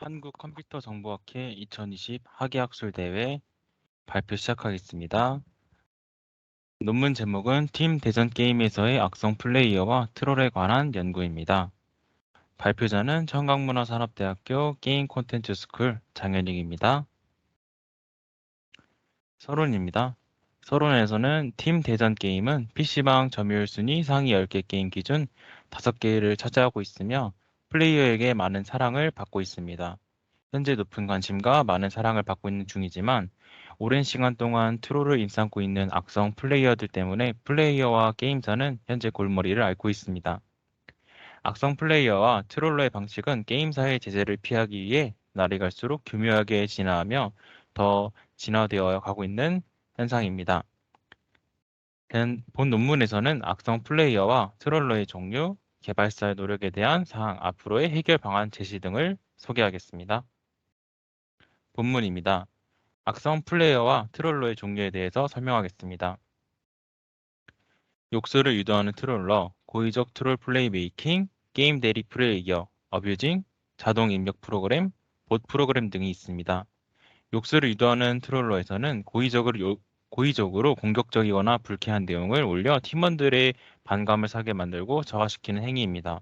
한국 컴퓨터 정보학회 2020 학예학술 대회 발표 시작하겠습니다. 논문 제목은 팀 대전 게임에서의 악성 플레이어와 트롤에 관한 연구입니다. 발표자는 청강문화산업대학교 게임 콘텐츠 스쿨 장현익입니다. 서론입니다. 서론에서는 팀 대전 게임은 PC방 점유율 순위 상위 10개 게임 기준 5개를 차지하고 있으며 플레이어에게 많은 사랑을 받고 있습니다. 현재 높은 관심과 많은 사랑을 받고 있는 중이지만 오랜 시간 동안 트롤을 인삼고 있는 악성 플레이어들 때문에 플레이어와 게임사는 현재 골머리를 앓고 있습니다. 악성 플레이어와 트롤러의 방식은 게임사의 제재를 피하기 위해 날이 갈수록 교묘하게 진화하며 더 진화되어 가고 있는 현상입니다. 본 논문에서는 악성 플레이어와 트롤러의 종류, 개발사의 노력에 대한 사항, 앞으로의 해결 방안 제시 등을 소개하겠습니다. 본문입니다. 악성 플레이어와 트롤러의 종류에 대해서 설명하겠습니다. 욕설을 유도하는 트롤러, 고의적 트롤 플레이 메이킹, 게임 대리 플레이어, 어뷰징, 자동 입력 프로그램, 봇 프로그램 등이 있습니다. 욕설을 유도하는 트롤러에서는 고의적으로 요, 고의적으로 공격적이거나 불쾌한 내용을 올려 팀원들의 반감을 사게 만들고 저하시키는 행위입니다.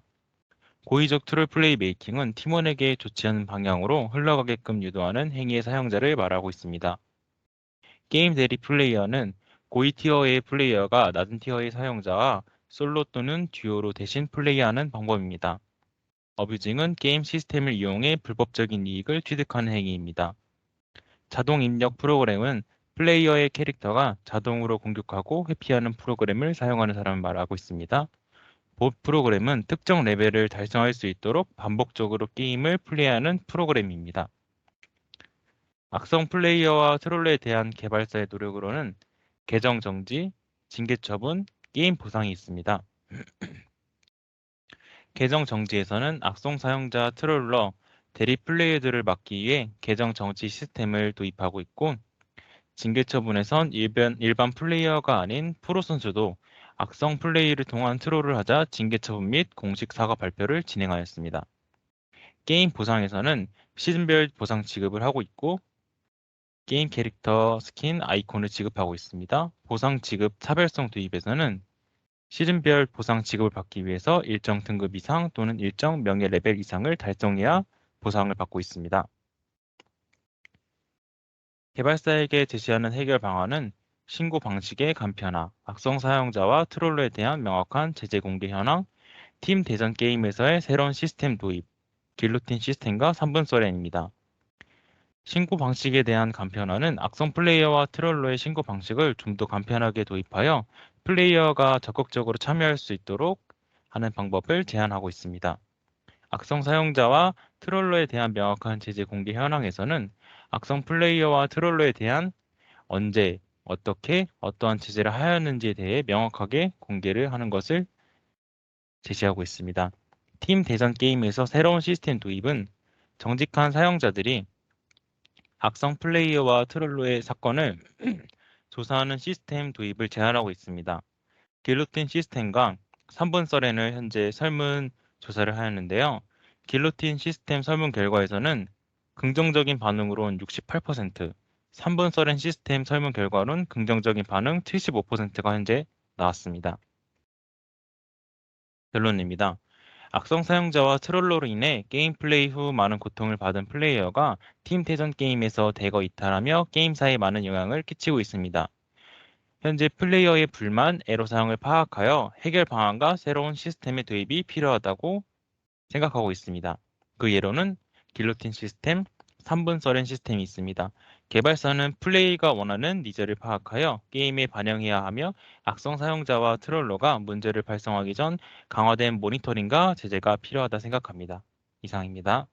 고의적 트롤 플레이 메이킹은 팀원에게 좋지 않은 방향으로 흘러가게끔 유도하는 행위의 사용자를 말하고 있습니다. 게임 대리 플레이어는 고위 티어의 플레이어가 낮은 티어의 사용자와 솔로 또는 듀오로 대신 플레이하는 방법입니다. 어뷰징은 게임 시스템을 이용해 불법적인 이익을 취득하는 행위입니다. 자동 입력 프로그램은 플레이어의 캐릭터가 자동으로 공격하고 회피하는 프로그램을 사용하는 사람을 말하고 있습니다. 봇 프로그램은 특정 레벨을 달성할 수 있도록 반복적으로 게임을 플레이하는 프로그램입니다. 악성 플레이어와 트롤에 대한 개발사의 노력으로는 계정 정지, 징계 처분, 게임 보상이 있습니다. 계정 정지에서는 악성 사용자 트롤러, 대리 플레이어들을 막기 위해 계정 정지 시스템을 도입하고 있고 징계 처분에선 일반, 일반 플레이어가 아닌 프로 선수도 악성 플레이를 통한 트롤을 하자 징계 처분 및 공식 사과 발표를 진행하였습니다. 게임 보상에서는 시즌별 보상 지급을 하고 있고 게임 캐릭터 스킨 아이콘을 지급하고 있습니다. 보상 지급 차별성 도입에서는 시즌별 보상 지급을 받기 위해서 일정 등급 이상 또는 일정 명예 레벨 이상을 달성해야 보상을 받고 있습니다. 개발사에게 제시하는 해결 방안은 신고 방식의 간편화, 악성 사용자와 트롤러에 대한 명확한 제재 공개 현황, 팀 대전 게임에서의 새로운 시스템 도입, 길로틴 시스템과 3분 서렌입니다. 신고 방식에 대한 간편화는 악성 플레이어와 트롤러의 신고 방식을 좀 더 간편하게 도입하여 플레이어가 적극적으로 참여할 수 있도록 하는 방법을 제안하고 있습니다. 악성 사용자와 트롤러에 대한 명확한 제재 공개 현황에서는 악성 플레이어와 트롤러에 대한 언제, 어떻게, 어떠한 제재를 하였는지에 대해 명확하게 공개를 하는 것을 제시하고 있습니다. 팀 대전 게임에서 새로운 시스템 도입은 정직한 사용자들이 악성 플레이어와 트롤러의 사건을 조사하는 시스템 도입을 제안하고 있습니다. 길로틴 시스템과 3분 서렌을 현재 설문 조사를 하였는데요. 길로틴 시스템 설문 결과에서는 긍정적인 반응으로는 68%, 3분 서렌 시스템 설문 결과로는 긍정적인 반응 75%가 현재 나왔습니다. 결론입니다. 악성 사용자와 트롤러로 인해 게임 플레이 후 많은 고통을 받은 플레이어가 팀 대전 게임에서 대거 이탈하며 게임사에 많은 영향을 끼치고 있습니다. 현재 플레이어의 불만, 애로 사항을 파악하여 해결 방안과 새로운 시스템의 도입이 필요하다고 생각하고 있습니다. 그 예로는 길로틴 시스템, 3분 서렌 시스템이 있습니다. 개발사는 플레이가 원하는 니즈를 파악하여 게임에 반영해야 하며 악성 사용자와 트롤러가 문제를 발생하기 전 강화된 모니터링과 제재가 필요하다 생각합니다. 이상입니다.